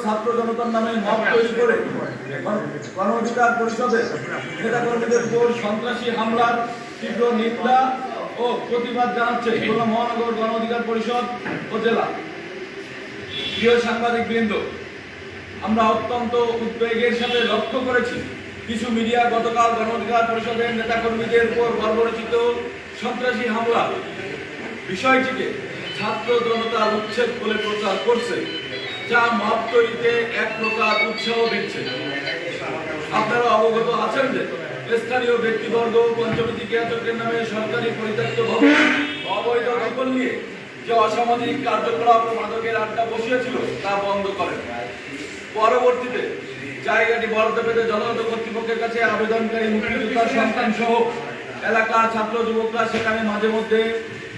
ছাত্র জনতার নামে মত তৈরি করে গণ- গণ অধিকার পরিষদের নেতাকর্মীদের উপর সন্ত্রাসী হামলার তীব্র নিন্দা ও প্রতিবাদ জানাচ্ছে খুলনা মহানগর গণ অধিকার পরিষদ ও জেলা। প্রিয় সাংবাদিক বৃন্দ আমরা অত্যন্ত উদ্বেগের সাথে লক্ষ্য করেছি কিছু মিডিয়া গতকাল গণ অধিকার পরিষদের নেতাকর্মীদের উপর বর্বরচিত সন্ত্রাসী হামলা। বিষয়টিকে ছাত্র জনতার উচ্ছেদ বলে প্রচার করছে যা মত তৈরিতে এক প্রকার উৎসাহ দিচ্ছে। আপনারা অবগত আছেন যে স্থানীয় ব্যক্তিবর্গ পঞ্চমী কেয়াচকের নামে সরকারি পরিত্যক্ত ভবন অবৈধ দখল নিয়ে যে অসামাজিক কার্যকলাপ মাদকের আড্ডা বসিয়েছিল তা বন্ধ করেন। পরবর্তীতে জায়গাটি বরাদ্দ পেতে জনগত কর্তৃপক্ষের কাছে আবেদনকারী মুক্তিযোদ্ধার সন্তান সহ এলাকার ছাত্র যুবকরা সেখানে মাঝে মধ্যে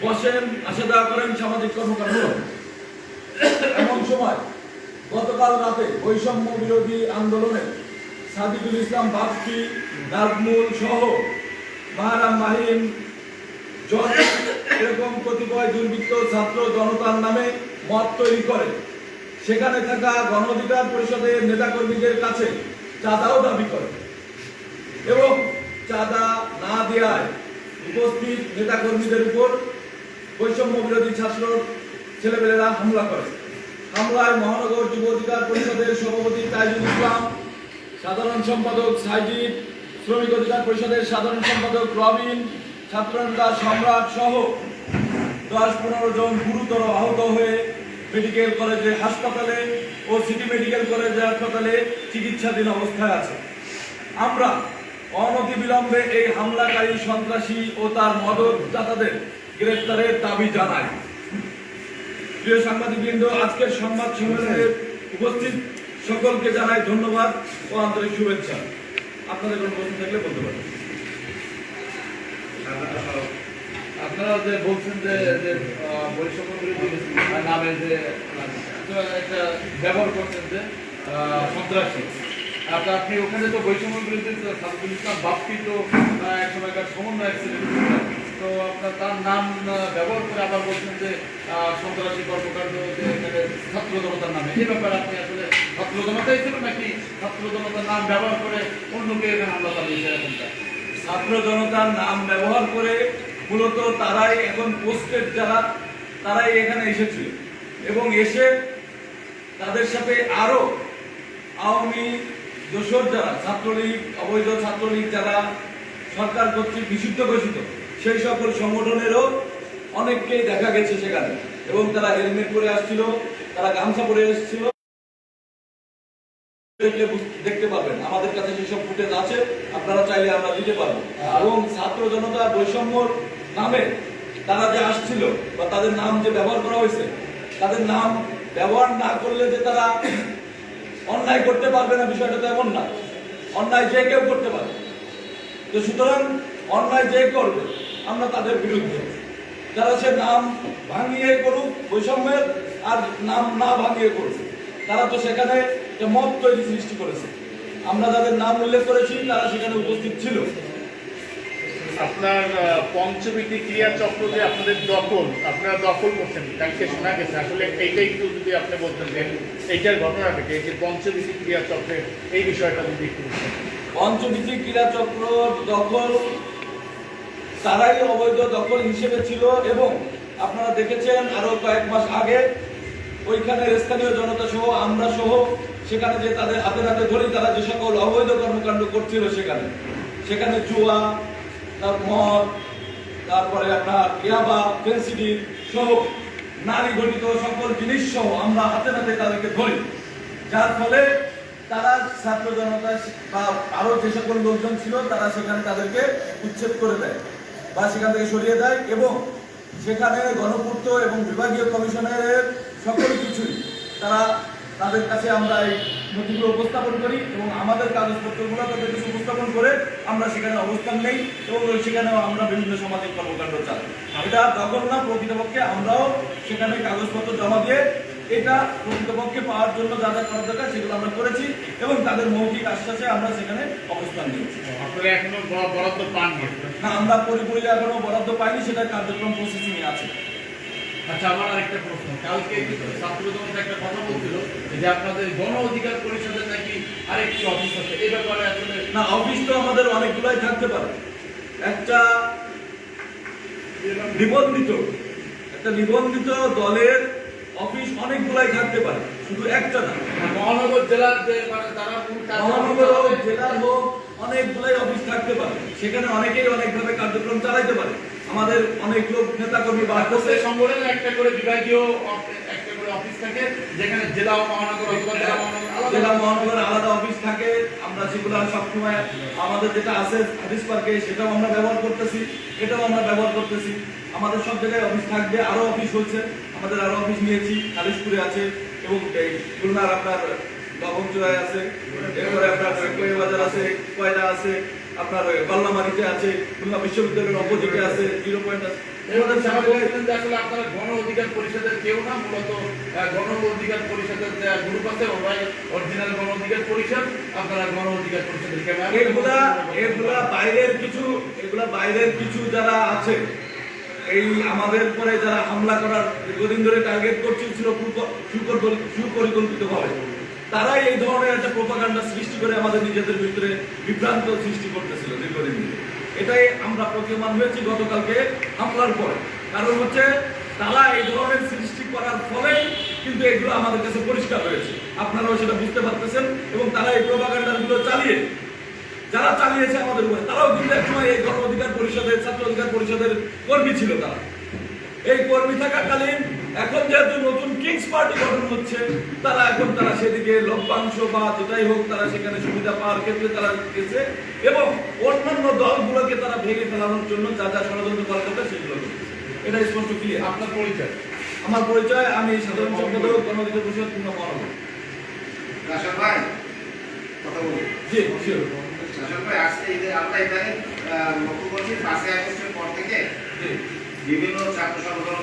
বসেন। আসা যাওয়া করেন সামাজিক কর্মকাণ্ড সময় গতকাল রাতে বৈষম্য বিরোধী আন্দোলনে সাদিকুল ইসলাম বাপ্পি নাজমুল সহ মাহারাম মাহিম এরকম কতিপয় দুর্বৃত্ত ছাত্র জনতার নামে মত তৈরি করে। সেখানে থাকা গণ অধিকার পরিষদের নেতাকর্মীদের কাছে চাঁদাও দাবি করে। এবং চাঁদা না দেওয়ায় উপস্থিত নেতাকর্মীদের উপর বৈষম্য বিরোধী ছাত্র ছেলেপেলেরা হামলা করে। হামলায় মহানগর যুব অধিকার পরিষদের সভাপতি তাইজুল ইসলাম, সাধারণ সম্পাদক সাইজিদ, শ্রমিক অধিকার পরিষদের সাধারণ সম্পাদক রবিন, ছাত্রনেতা সম্রাট সহ দশ পনেরো জন গুরুতর আহত হয়ে মেডিকেল কলেজে হাসপাতালে ও সিটি মেডিকেল কলেজে হাসপাতালে চিকিৎসাধীন অবস্থায় আছে। আমরা অনতিবিলম্বে এই হামলাকারী সন্ত্রাসী ও তার মদতদাতাদের গ্রেপ্তারের দাবি জানাই। প্রিয় সাংবাদিকবৃন্দ, আজকের সংবাদ সম্মেলনে উপস্থিত সকলকে জানাই ধন্যবাদ ও আন্তরিক শুভেচ্ছা। আপনাদের কোনো প্রশ্ন থাকলে বলতে পারেন। আপনারা যে বলছেন যে নামে যে একটা ব্যবহার করছেন যে সন্ত্রাসী। আচ্ছা আপনি ওখানে তো বৈষম্য বিরোধী সাদুল ইসলাম বাপ্পি তো এক সময়কার সমন্বয়ক ছিলেন। তো আপনার তার নাম ব্যবহার করে বলছেন যে সন্ত্রাসী কর্মকাণ্ড এখানে ছাত্র জনতার নামে। এই ব্যাপারে আপনি আসলে ছিল নাকি নাম ব্যবহার করে অন্যকে এখানে হামলা চালিয়েছে ছাত্র জনতার নাম ব্যবহার করে মূলত তারাই এখন পোস্টেড যারা, তারাই এখানে এসেছিল এবং এসে তাদের সাথে আরও আওয়ামী দোসর যারা, ছাত্রলীগ, অবৈধ ছাত্রলীগ যারা সরকার কর্তৃক নিষিদ্ধ ঘোষিত, সেই সকল সংগঠনেরও অনেককেই দেখা গেছে সেখানে। এবং তারা হেলমেট পরে আসছিল, তারা গামছা পরে এসেছিল। দেখতে পারবেন, আমাদের কাছে যেসব ফুটেজ আছে, আপনারা চাইলে আমরা দিতে পারব। এবং ছাত্র জনতা বৈষম্যর নামে তারা যে আসছিল, বা তাদের নাম যে ব্যবহার করা হয়েছে, তাদের নাম ব্যবহার না করলে যে তারা অন্যায় করতে পারবে না, বিষয়টা তো এমন না। অন্যায় যে কেউ করতে পারে তো সুতরাং অন্যায় যে করবে, আমরা তাদের বিরুদ্ধে যারা সে নাম ভাঙিয়ে করুক বৈষম্যের আর নাম না ভাঙিয়ে করুক তারা তো সেখানে মত তৈরি সৃষ্টি করেছে আমরা যাদের নাম উল্লেখ করেছি তারা সেখানে উপস্থিত ছিল আপনার পঞ্চবিধি ক্রিয়া চক্র যে আপনাদের দখল আপনারা দখল করছেন কালকে শোনা গেছে আসলে এইটাই একটু যদি আপনি বলতেন যে এইটার ঘটনাটা কি এই যে পঞ্চবিধি ক্রিয়া চক্রের এই বিষয়টা যদি একটু। পঞ্চবিধি ক্রীড়া চক্র দখল তারাই অবৈধ দখল হিসেবে ছিল এবং আপনারা দেখেছেন আরও কয়েক মাস আগে ওইখানে স্থানীয় জনতা সহ, আমরা সহ, সেখানে যে তাদের হাতে হাতে ধরি তারা যে সকল অবৈধ কর্মকাণ্ড করছিল সেখানে। সেখানে জুয়া, তার মদ, তারপরে আপনার ইয়াবা, ফেন্সিডি সহ, নারী গঠিত সকল জিনিস সহ আমরা হাতে হাতে তাদেরকে ধরি। যার ফলে তারা ছাত্র জনতা বা আরও যে সকল লোকজন ছিল, তারা সেখানে তাদেরকে উচ্ছেদ করে দেয়। বা সেখান থেকে সরিয়ে দেয় এবং সেখানে গণপূর্ত এবং বিভাগীয় কমিশনারের সকল কিছুই তারা তাদের কাছে আমরা এই নথিগুলো উপস্থাপন করি এবং আমাদের কাগজপত্রগুলো তাদের কাছে উপস্থাপন করে আমরা সেখানে অবস্থান নেই এবং সেখানেও আমরা বিভিন্ন সামাজিক কর্মকাণ্ড চালাই। এটা দখল না, প্রকৃতপক্ষে আমরাও সেখানে কাগজপত্র জমা দিয়ে এটা প্রকৃতপক্ষে পাওয়ার জন্য যা যা করা দরকার সেগুলো আমরা করেছি এবং তাদের মৌখিক আশ্বাসে আমরা সেখানে অবস্থান নিয়েছি। আপনারা এখনও বরাদ্দ পাননি। না আমরা পরিপূর্ণ এখনও বরাদ্দ পাইনি সেটা কার্যক্রম প্রসেসিং আছে। আচ্ছা আমার আরেকটা প্রশ্ন। কালকে ছাত্র জনতা একটা কথা বলছিল যে আপনাদের গণ অধিকার পরিষদের নাকি আরেকটি অফিস আছে এই ব্যাপারে আসলে না অফিস তো আমাদের অনেকগুলাই থাকতে পারে। একটা নিবন্ধিত একটা নিবন্ধিত দলের অফিস অনেকগুলাই থাকতে পারে শুধু একটা না। মহানগর জেলার যে মানে তারা মহানগর জেলার হোক অনেকগুলাই থাকতে পারে। সেখানে অনেকেই অনেকভাবে কার্যক্রম চালাইতে পারে। আমাদের অনেক লোক নেতাকর্মী বাড়তেছে প্রত্যেক সংগঠনের একটা করে বিভাগীয় একটা করে অফিস থাকে যেখানে জেলা মহানগর জেলা মহানগর আলাদা। জেলা মহানগর আলাদা অফিস থাকে। আমরা সেগুলো সবসময় আমাদের যেটা আছে হাদিস পার্কে সেটাও আমরা ব্যবহার করতেছি এটাও আমরা ব্যবহার করতেছি। আমাদের সব জায়গায় অফিস থাকবে আরও অফিস হচ্ছে আমাদের আরও অফিস নিয়েছি খালিশপুরে আছে এবং এই খুলনার আপনার আছে এরপরে আপনার বাজার আছে কয়লা আছে আপনার বাল্লামারিতে আছে খুলনা বিশ্ববিদ্যালয়ের অপোজিটে আছে জিরো পয়েন্ট আছে। যারা আসলে আপনারা গণ অধিকার পরিষদের কেউ না মূলত গণ অধিকার পরিষদের গ্রুপ আছে ওরাই অরিজিনাল গণ অধিকার পরিষদ আপনারা গণ অধিকার পরিষদের কেমন এগুলা এগুলা বাইরের কিছু এগুলা বাইরের কিছু যারা আছে এই আমাদের পরে যারা হামলা করার দীর্ঘদিন ধরে টার্গেট করছিল সুপরিকল্পিত ভাবে তারাই এই ধরনের একটা প্রোপাগান্ডা সৃষ্টি করে আমাদের নিজেদের ভিতরে বিভ্রান্ত সৃষ্টি করতেছিল দীর্ঘদিন। এটাই আমরা প্রতীয়মান হয়েছি গতকালকে হামলার পরে। কারণ হচ্ছে, তারা এই ধরনের সৃষ্টি করার ফলেই কিন্তু এগুলো আমাদের কাছে পরিষ্কার হয়েছে। আপনারাও সেটা বুঝতে পারতেছেন এবং তারা এই প্রোপাগান্ডাগুলো চালিয়ে, যারা চালিয়েছে আমাদের উপরে, তারাও কিন্তু এক সময় এই গণ অধিকার পরিষদের, ছাত্র অধিকার পরিষদের কর্মী ছিল তারা। এই কর্মী থাকাকালীন এখন যেহেতু নতুন কিংস পার্টি গঠন হচ্ছে তারা এখন তারা সেদিকে লভ্যাংশ বা যেটাই হোক তারা সেখানে সুবিধা পাওয়ার ক্ষেত্রে তারা গেছে এবং অন্যান্য দলগুলোকে তারা ভেঙে ফেলানোর জন্য যা যা ষড়যন্ত্র করা কথা সেগুলো এটা স্পষ্ট ক্লিয়ার আপনার পরিচয়? আমার পরিচয় আমি সাধারণ সম্পাদক গণ অধিকার পরিষদ পূর্ণ মহানগর ভাই কথা বলুন। জি ভাই আজকে আমরা এখানে লক্ষ্য করছি পাঁচই আগস্টের পর থেকে বিভিন্ন ছাত্র সংগঠন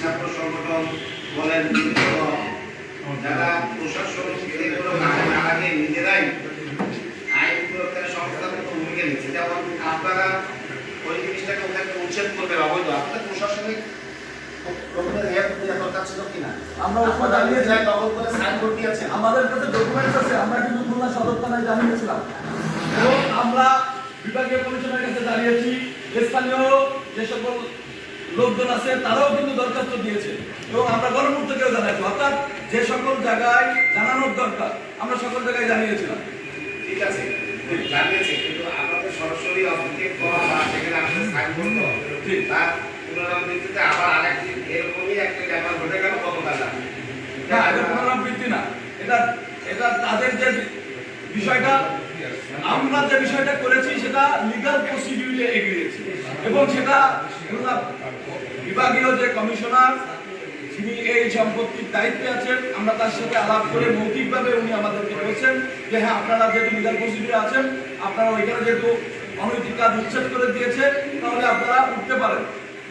ছাত্র সংগঠন বলেন যারা প্রশাসন কাজে নিজেরাই আইন প্রয়োগকারী সংস্থার ভূমিকা নিচ্ছে। যেমন আপনারা ওই জিনিসটাকে ওখানে উচ্ছেদ করবে অবৈধ। আপনাদের প্রশাসনিক আমাদের কাছে ডকুমেন্টস আছে আমরা কিন্তু খুলনা সদর থানায় জানিয়েছিলাম। এবং আমরা বিভাগীয় কমিশনের কাছে দাঁড়িয়েছি স্থানীয় যে সকল লোকজন আছে তারাও কিন্তু দরখাস্ত দিয়েছে। এবং আমরা গণমুক্তকেও জানাইছি। অর্থাৎ যে সকল জায়গায় জানানোর দরকার আমরা সকল জায়গায় জানিয়েছিলাম। ঠিক আছে জানিয়েছে কিন্তু আপনাদের সরাসরি করা বা সেখানে আপনাদের সাইনবোর্ড দেওয়া জি। তার পুনরাবৃত্তিতে আবার আরেকটি এরকমই একটা ব্যাপার ঘটে গেল গতকাল না এটা পুনরাবৃত্তি না। এটা এটা তাদের যে বিষয়টা আমরা যে বিষয়টা করেছি সেটা লিগাল প্রসিডিউরে এগিয়েছি এবং সেটা বিভাগীয় যে কমিশনার যিনি এই সম্পত্তির দায়িত্বে আছেন। আমরা তার সাথে আলাপ করে মৌখিকভাবে উনি আমাদেরকে বলেছেন যে হ্যাঁ আপনারা যেহেতু লিগাল প্রসিডিউরে আছেন, আপনারা ওইখানে যেহেতু অনৈতিক কাজ উচ্ছেদ করে দিয়েছে তাহলে আপনারা উঠতে পারেন।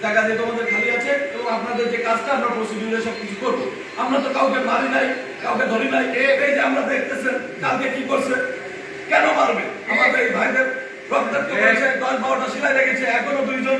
জায়গা যেহেতু আমাদের খালি আছে, এবং আপনাদের যে কাজটা আমরা প্রসিডিউরে সব কিছু করব। আমরা তো কাউকে মারি নাই, কাউকে ধরি নাই। এই যে আমরা দেখতেছেন, কালকে কি করছে? কেন মারবে? আমাদের এই ভাইদের রক্তাক্ত করেছে দশ বারোটা সেলাই লেগেছে এখনও দুইজন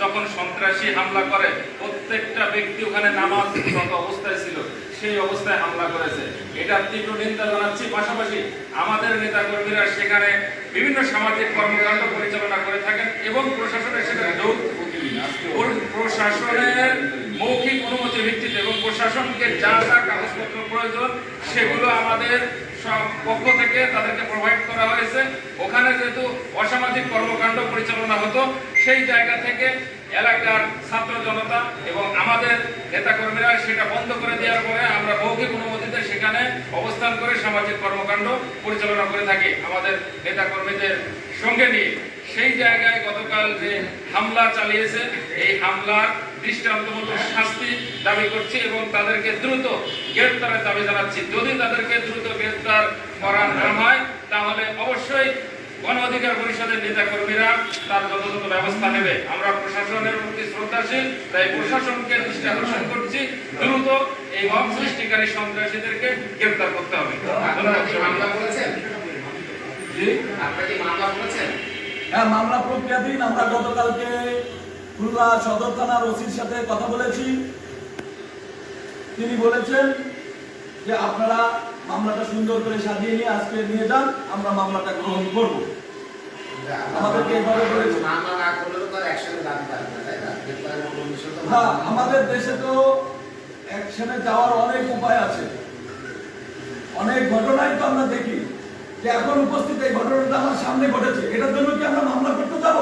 যখন সন্ত্রাসী হামলা করে, প্রত্যেকটা ব্যক্তি ওখানে নামাজরত অবস্থায় ছিল, সেই অবস্থায় হামলা করেছে। এটা তীব্র নিন্দা জানাচ্ছি। পাশাপাশি আমাদের নেতাকর্মীরা সেখানে বিভিন্ন সামাজিক কর্মকাণ্ড পরিচালনা করে থাকেন এবং প্রশাসনের সেখানে প্রশাসনের মৌখিক অনুমতি ভিত্তিতে এবং প্রশাসনকে যা যা কাগজপত্র প্রয়োজন, সেগুলো আমাদের পক্ষ থেকে তাদেরকে প্রোভাইড করা হয়েছে। ওখানে যেহেতু অসামাজিক কর্মকাণ্ড পরিচালনা হতো, সেই জায়গা থেকে এলাকার ছাত্র জনতা এবং আমাদের নেতাকর্মীরা সেটা বন্ধ করে দেওয়ার পরে আমরা মৌখিক অনুমতিতে সেখানে অবস্থান করে সামাজিক কর্মকাণ্ড পরিচালনা করে থাকি আমাদের নেতাকর্মীদের সঙ্গে নিয়ে। সেই জায়গায় গতকাল যে হামলা চালিয়েছে, এই হামলার দৃষ্টান্তমূলক শাস্তি দাবি করছি এবং তাদেরকে দ্রুত গ্রেফতারের দাবি জানাচ্ছি। যদি তাদেরকে দ্রুত গ্রেফতার করা না হয় তাহলে অবশ্যই গণ অধিকার পরিষদের নেতা কর্মীরা তার যথাযথ ব্যবস্থা নেবে। আমরা প্রশাসনের প্রতি শ্রদ্ধাশীল তাই প্রশাসনকে দৃষ্টি আকর্ষণ করছি। দ্রুত এই মব সৃষ্টিকারী সন্ত্রাসীদেরকে গ্রেফতার করতে হবে। হ্যাঁ মামলা প্রক্রিয়াধীন। আমরা গতকালকে খুলনা সদর থানার ওসির সাথে কথা বলেছি। তিনি বলেছেন যে আপনারা মামলাটা সুন্দর করে সাজিয়ে নিয়ে আজকে নিয়ে যান আমরা মামলাটা গ্রহণ করব। আমাদেরকে এভাবে বলেছে হ্যাঁ আমাদের দেশে তো অ্যাকশনে যাওয়ার অনেক উপায় আছে। অনেক ঘটনাই তো আমরা দেখি। যে এখন উপস্থিত এই ঘটনাটা আমার সামনে ঘটেছে এটার জন্য কি আমরা মামলা যাব।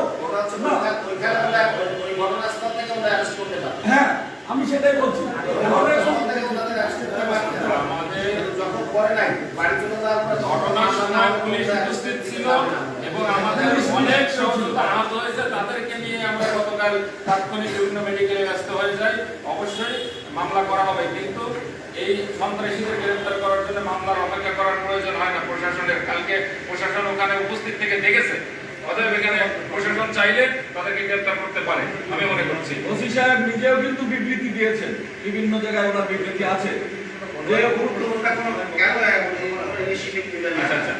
হ্যাঁ আমি সেটাই বলছি। এখন এরকম ঘটনাস্থল থেকে ওনাদের অ্যারেস্ট করতে পারবে। না। আমাদের যখন করে নাই বাড়ি চলে যাওয়ার পরে ঘটনার সময় পুলিশ উপস্থিত ছিল এবং আমাদের অনেক সহযোগিতা আহত হয়েছে তাদেরকে নিয়ে আমরা গতকাল তাৎক্ষণিক বিভিন্ন মেডিকেলে ব্যস্ত হয়ে যাই। অবশ্যই মামলা করা হবে কিন্তু এই সন্ত্রাসীদের গ্রেফতার করার জন্য মামলার অপেক্ষা করার প্রয়োজন হয় না। প্রশাসনের কালকে প্রশাসন ওখানে উপস্থিত থেকে দেখেছে। অতএব এখানে প্রশাসন চাইলে তাদেরকে গ্রেফতার করতে পারে আমি মনে করছি। ওসি সাহেব নিজেও কিন্তু বিবৃতি দিয়েছেন বিভিন্ন জায়গায় ওনার বিবৃতি আছে। যে আচ্ছা আচ্ছা।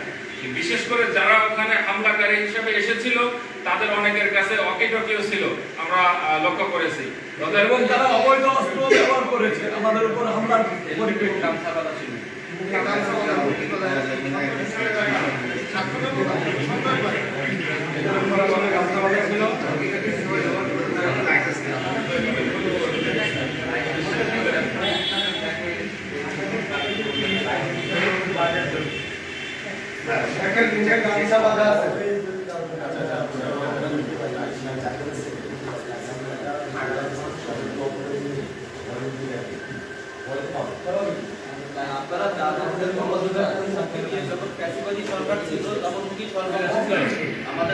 বিশেষ করে যারা ওখানে হামলাকারী হিসেবে এসেছিল তাদের অনেকের কাছে অকিটকিও ছিল আমরা লক্ষ্য করেছি। এবং তারা অবৈধ অস্ত্র ব্যবহার করেছে আমাদের উপর হামলার পরিপ্রেক্ষিতে। আপনারা জানেন যখন প্যাসিভাজি সরকার ছিল তখন কি সরকার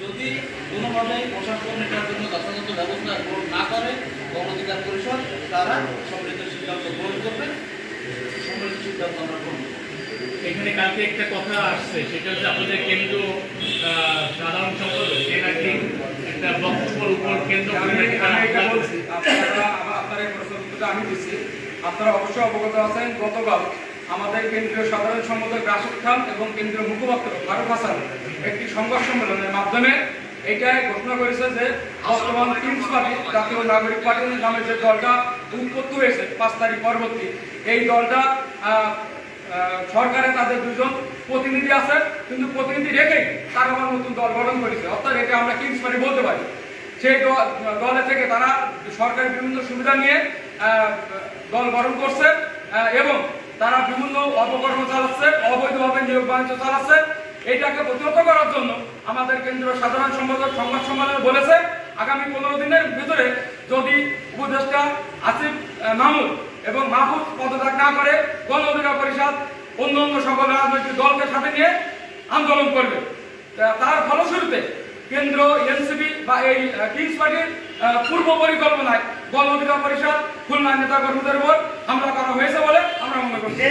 যদি কোনোভাবে প্রশাসন এটার জন্য যথাযথ ব্যবস্থা গ্রহণ না করে গণ অধিকার পরিষদ তারা সম্মিলিত সিদ্ধান্ত গ্রহণ করবে। সম্মিলিত সিদ্ধান্ত আমরা গ্রহণ এখানে কালকে একটা কথা আসছে সেটা হচ্ছে আপনাদের কেন্দ্র সাধারণ সম্পাদক সে নাকি একটা বক্তব্যের উপর কেন্দ্র আপনারা আমার আপনার আমি দিচ্ছি আপনারা অবশ্যই অবগত আছেন গতকাল আমাদের কেন্দ্রীয় সাধারণ সম্পাদক রাশেদ খান এবং কেন্দ্রীয় মুখপাত্র ফারুক হাসান একটি সংবাদ সম্মেলনের মাধ্যমে এটাই ঘোষণা করেছে যে বর্তমান কিংস পার্টি, জাতীয় নাগরিক পার্টি নামে যে দলটা উৎপত্তি হয়েছে পাঁচ তারিখ পরবর্তী। এই দলটা সরকারে তাদের দুজন প্রতিনিধি আছে, কিন্তু প্রতিনিধি রেখেই তারা আবার নতুন দল গঠন করেছে। অর্থাৎ এটা আমরা কিংস পার্টি বলতে পারি। সেই দলে থেকে তারা সরকারের বিভিন্ন সুবিধা নিয়ে দল গঠন করছে এবং তারা বিভিন্ন অপকর্ম চালাচ্ছে, অবৈধভাবে নিয়োগ বাণিজ্য চালাচ্ছে। এইটাকে প্রতিহত করার জন্য আমাদের কেন্দ্রীয় সাধারণ সম্পাদক সংবাদ সম্মেলনে বলেছে, আগামী পনেরো দিনের ভিতরে যদি উপদেষ্টা আসিফ মাহমুদ এবং মাহফুজ পদত্যাগ না করে, গণ অধিকার পরিষদ অন্য অন্য সকল রাজনৈতিক দলকে সাথে নিয়ে আন্দোলন করবে। তার ফলশ্রুতিতে কেন্দ্র এনসিপি বা এই কিংস পার্টির পূর্ব পরিকল্পনায় অধিকার পরিষদ খুলনা নেতা কর্মীদের উপর হামলা করা হয়েছে বলে আমরা মনে করছি।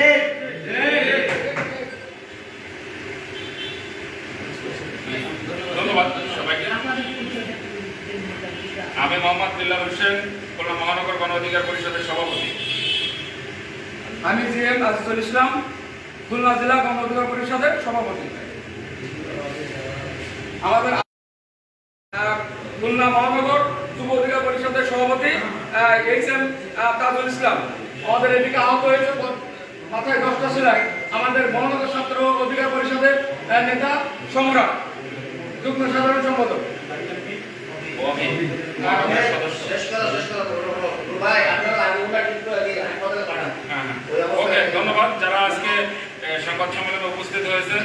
ধন্যবাদ সবাইকে। আমি মোহাম্মদ বিল্লাল হোসেন খুলনা মহানগর গণ অধিকার পরিষদের সভাপতি। আমি জি এম আজিজুল ইসলাম খুলনা জেলা গণ অধিকার পরিষদের সভাপতি। আমাদের আহ, খুলনা মহানগর যুব অধিকার পরিষদের সভাপতি এইচ এম তাজুল ইসলাম। আমাদের এদিকে আহত হয়েছে মাথায় দশটা সেলাই। আমাদের মহানগর ছাত্র অধিকার পরিষদের নেতা সম্রাট যুগ্ম সাধারণ সম্পাদক। ধন্যবাদ। আমি মহানগরের সদস্য শেষ করো শেষ করো ভাই আপনারা আগুনটা কিন্তু আগে আমাদের পাঠান হ্যাঁ হ্যাঁ ওকে ধন্যবাদ যারা আজকে এ, সংবাদ সম্মেলনে উপস্থিত হয়েছে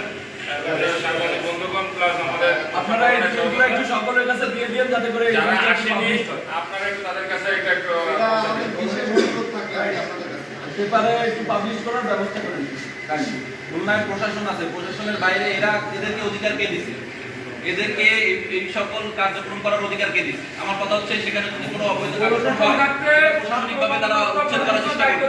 এবং সাংবাদিক বন্ধুগণ প্লাস আমাদের আপনারা এই চিঠিগুলো একটু সকলের কাছে দিয়ে দিন যাতে করে যারা আসেনি আপনারা একটু তাদের কাছে একটা একটু পেপারে একটু পাবলিশ করার ব্যবস্থা করে দিন। খুলনায় প্রশাসন আছে প্রশাসনের বাইরে এরা এদেরকে অধিকার কে দিছে? এদেরকে এই- সকল কার্যক্রম করার অধিকার কে দিছে? আমার কথা হচ্ছে সেখানে যদি কোনো অবৈধ কার্যক্রম হয় তারা উচ্ছেদ করার চেষ্টা হয়েছে।